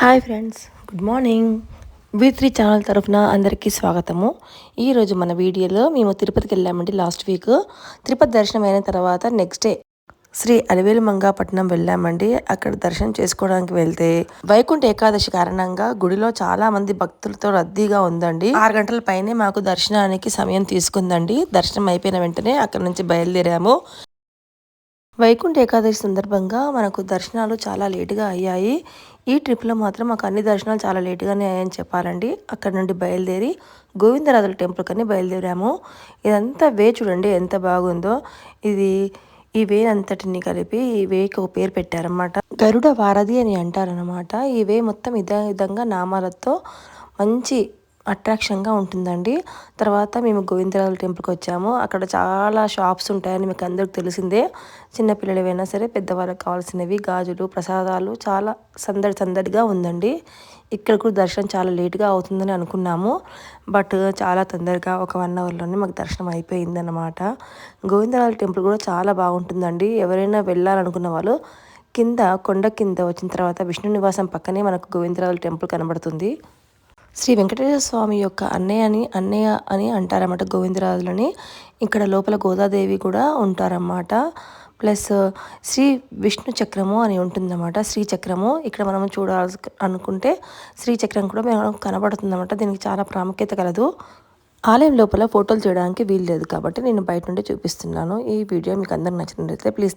Hi friends. Good morning. V three channel తరఫున అందరికీ స్వాగతము. ఈరోజు మన వీడియోలో మేము తిరుపతికి వెళ్ళామండి లాస్ట్ వీక్ తిరుపతి దర్శనం అయిన తర్వాత నెక్స్ట్ డే శ్రీ అలివేలు మంగాపట్నం వెళ్ళామండి. అక్కడ దర్శనం చేసుకోవడానికి వెళ్తే వైకుంఠ ఏకాదశి కారణంగా గుడిలో చాలా మంది భక్తులతో రద్దీగా ఉందండి. ఆరు గంటల పైనే మాకు దర్శనానికి సమయం తీసుకుందండి. దర్శనం అయిపోయిన వెంటనే అక్కడ నుంచి బయలుదేరాము. వైకుంఠ ఏకాదశి సందర్భంగా మనకు దర్శనాలు చాలా లేటుగా అయ్యాయి. ఈ ట్రిప్లో మాత్రం మాకు అన్ని దర్శనాలు చాలా లేటుగానే అయ్యాయని చెప్పాలండి. అక్కడ నుండి బయలుదేరి గోవిందరాజుల టెంపుల్ కని బయలుదేరాము. ఇదంతా వే చూడండి ఎంత బాగుందో. ఇది ఈ వే అంతటిని కలిపి ఈ వేకి ఒక పేరు పెట్టారనమాట గరుడ వారధి అని అంటారనమాట ఈ వే మొత్తం ఇదే విధంగా నామాలతో మంచి అట్రాక్షన్గా ఉంటుందండి. తర్వాత మేము గోవిందరాజుల టెంపుల్కి వచ్చాము. అక్కడ చాలా షాప్స్ ఉంటాయని మీకు అందరికి తెలిసిందే. చిన్నపిల్లలవైనా సరే పెద్దవాళ్ళకి కావాల్సినవి గాజులు ప్రసాదాలు చాలా సందడి సందడిగా ఉందండి. ఇక్కడ కూడా దర్శనం చాలా లేటుగా అవుతుందని అనుకున్నాము. బట్ చాలా తొందరగా ఒక వన్ అవర్లోనే మాకు దర్శనం అయిపోయిందన్నమాట. గోవిందరాజుల టెంపుల్ కూడా చాలా బాగుంటుందండి. ఎవరైనా వెళ్ళాలనుకున్న వాళ్ళు కింద కొండ కింద వచ్చిన తర్వాత విష్ణు నివాసం పక్కనే మనకు గోవిందరాజుల టెంపుల్ కనబడుతుంది. శ్రీ వెంకటేశ్వర స్వామి యొక్క అన్నయ్య అని అన్నయ్య అని అంటారన్నమాట గోవిందరాజులని. ఇక్కడ లోపల గోదాదేవి కూడా ఉంటారన్నమాట. ప్లస్ శ్రీ విష్ణు చక్రము అని ఉంటుందన్నమాట శ్రీ చక్రము. ఇక్కడ మనం చూడాల్సి అనుకుంటే శ్రీ చక్రం కూడా మేము కనబడుతుందన్నమాట. దీనికి చాలా ప్రాముఖ్యత కలదు. ఆలయం లోపల ఫోటోలు చేయడానికి వీలు లేదు కాబట్టి నేను బయట నుండి చూపిస్తున్నాను. ఈ వీడియో మీకు అందరికి నచ్చినట్లయితే ప్లీజ్